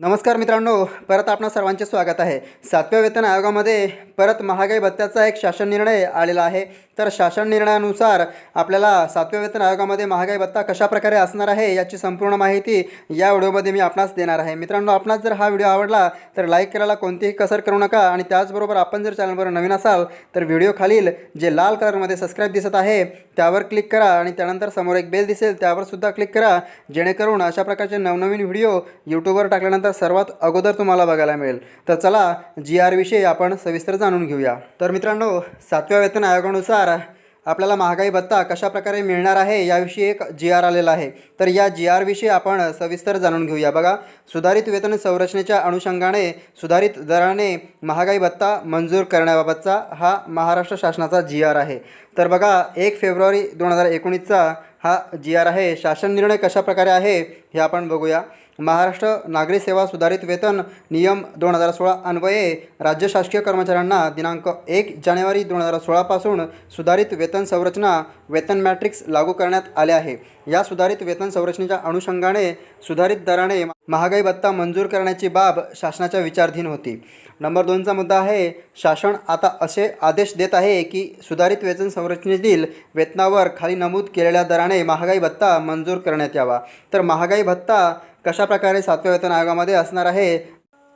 नमस्कार मित्रांनो परत आपणा सर्वांचे स्वागत आहे. सातव्या वेतन आयोगामध्ये परत महागाई भत्त्याचा एक शासन निर्णय आलेला आहे. तर शासन निर्णयानुसार आपल्याला सातव्या वेतन आयोगामध्ये महागाई भत्ता कशा प्रकारे असणार आहे याची संपूर्ण माहिती या व्हिडिओमध्ये मी आपणास देणार आहे. मित्रांनो आपणास जर हा व्हिडिओ आवडला तर लाईक करायला कोणतीही कसर करू नका आणि त्याचबरोबर आपण जर चॅनलवर नवीन असाल तर व्हिडिओ खालील जे लाल कलरमध्ये सबस्क्राईब दिसत आहे त्यावर क्लिक करा आणि त्यानंतर समोर एक बेल दिसेल त्यावर सुद्धा क्लिक करा जेणेकरून अशा प्रकारचे नवनवीन व्हिडिओ यूट्यूबवर टाकल्यानंतर सर्वात अगोदर तुम्हाला बघायला मिळेल. तर चला जी आर विषयी आपण सविस्तर जाणून घेऊया. तर मित्रांनो सातव्या वेतन आयोगानुसार आपल्याला महागाई भत्ता कशा प्रकारे मिळणार आहे याविषयी एक जी आर आलेला आहे. तर या जी आरविषयी आपण सविस्तर जाणून घेऊया. बघा सुधारित वेतन संरचनेच्या अनुषंगाने सुधारित दराने महागाई भत्ता मंजूर करण्याबाबतचा हा महाराष्ट्र शासनाचा जी आर आहे. तर बघा एक फेब्रुवारी दोन हजार एकोणीसचा हा जी आर आहे. शासन निर्णय कशा प्रकारे आहे हे आपण बघूया. महाराष्ट्र नागरी सेवा सुधारित वेतन नियम दोन हजार सोळा अन्वये राज्य शासकीय कर्मचाऱ्यांना दिनांक एक जानेवारी दोन हजार सोळापासून सुधारित वेतन संरचना वेतन मॅट्रिक्स लागू करण्यात आले आहे. या सुधारित वेतन संरचनेच्या अनुषंगाने सुधारित दराने महागाई भत्ता मंजूर करण्याची बाब शासनाच्या विचारधीन होती. नंबर दोनचा मुद्दा आहे शासन आता असे आदेश देत आहे की सुधारित वेतन संरचनेतील वेतनावर खाली नमूद केलेल्या दराने महागाई भत्ता मंजूर करण्यात यावा. तर महागाई भत्ता कशाप्रकारे सातव्या वेतन आयोगामध्ये असणार आहे?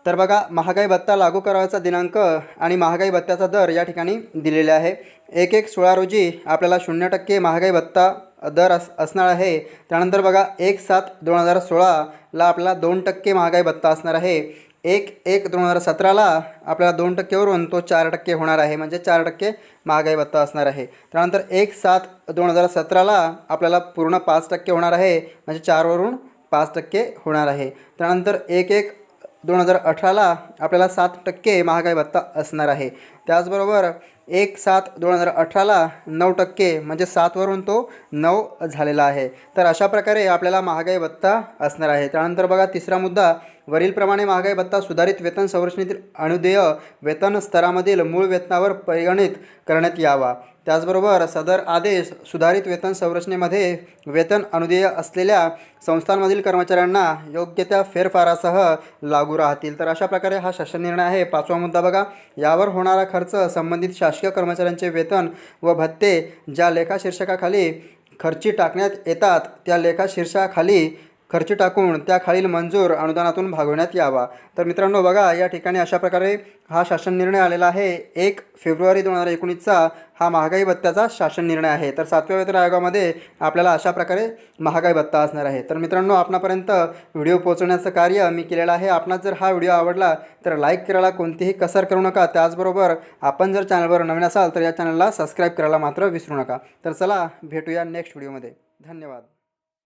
तर बघा महागाई भत्ता लागू करायचा दिनांक आणि महागाई भत्त्याचा दर या ठिकाणी दिलेला आहे. एक एक सोळा रोजी आपल्याला शून्य टक्के महागाई भत्ता दर अस असणार आहे. त्यानंतर बघा एक सात दोन हजार सोळाला आपल्याला दोन टक्के महागाई भत्ता असणार आहे. एक एक दोन हजार सतराला आपल्याला दोन टक्केवरून तो चार टक्के होणार आहे म्हणजे चार टक्के महागाई भत्ता असणार आहे. त्यानंतर एक सात दोन हजार सतराला आपल्याला पूर्ण पाच टक्के होणार आहे म्हणजे चारवरून पाच टक्के होणार आहे. त्यानंतर एक एक दोन हजार अठराला आपल्याला सात टक्के महागाई भत्ता असणार आहे. त्याचबरोबर एक सात दोन हजार अठराला नऊ टक्के म्हणजे सातवरून तो नऊ झालेला आहे. तर अशा प्रकारे आपल्याला महागाई भत्ता असणार आहे. त्यानंतर बघा तिसरा मुद्दा वरीलप्रमाणे महागाई भत्ता सुधारित वेतन संरचनेतील अनुदेय वेतन स्तरामधील मूळ वेतनावर परिगणित करण्यात यावा. त्याचबरोबर सदर आदेश सुधारित वेतन संरचनेमध्ये वेतन अनुदेय असलेल्या संस्थांमधील कर्मचाऱ्यांना योग्य त्या फेरफारासह लागू राहतील. तर अशा प्रकारे हा शासन निर्णय आहे. पाचवा मुद्दा बघा. यावर होणारा खर्च संबंधित शासकीय कर्मचाऱ्यांचे वेतन व भत्ते ज्या लेखाशीर्षकाखाली खर्ची टाकण्यात येतात त्या लेखाशीर्षाखाली खर्च टाकून त्याखालील मंजूर अनुदानातून भागवण्यात यावा. तर मित्रांनो बघा या ठिकाणी अशा प्रकारे हा शासन निर्णय आलेला आहे. एक फेब्रुवारी दोन हजार एकोणीसचा हा महागाई भत्त्याचा शासन निर्णय आहे. तर सातव्या वेतन आयोगामध्ये आपल्याला अशा प्रकारे महागाई भत्ता असणार आहे. तर मित्रांनो आपणापर्यंत व्हिडिओ पोहोचवण्याचं कार्य मी केलेलं आहे. आपणास जर हा व्हिडिओ आवडला तर लाईक करायला कोणतीही कसर करू नका. त्याचबरोबर आपण जर चॅनलवर नवीन असाल तर या चॅनलला सबस्क्राईब करायला मात्र विसरू नका. तर चला भेटूया नेक्स्ट व्हिडिओमध्ये. धन्यवाद.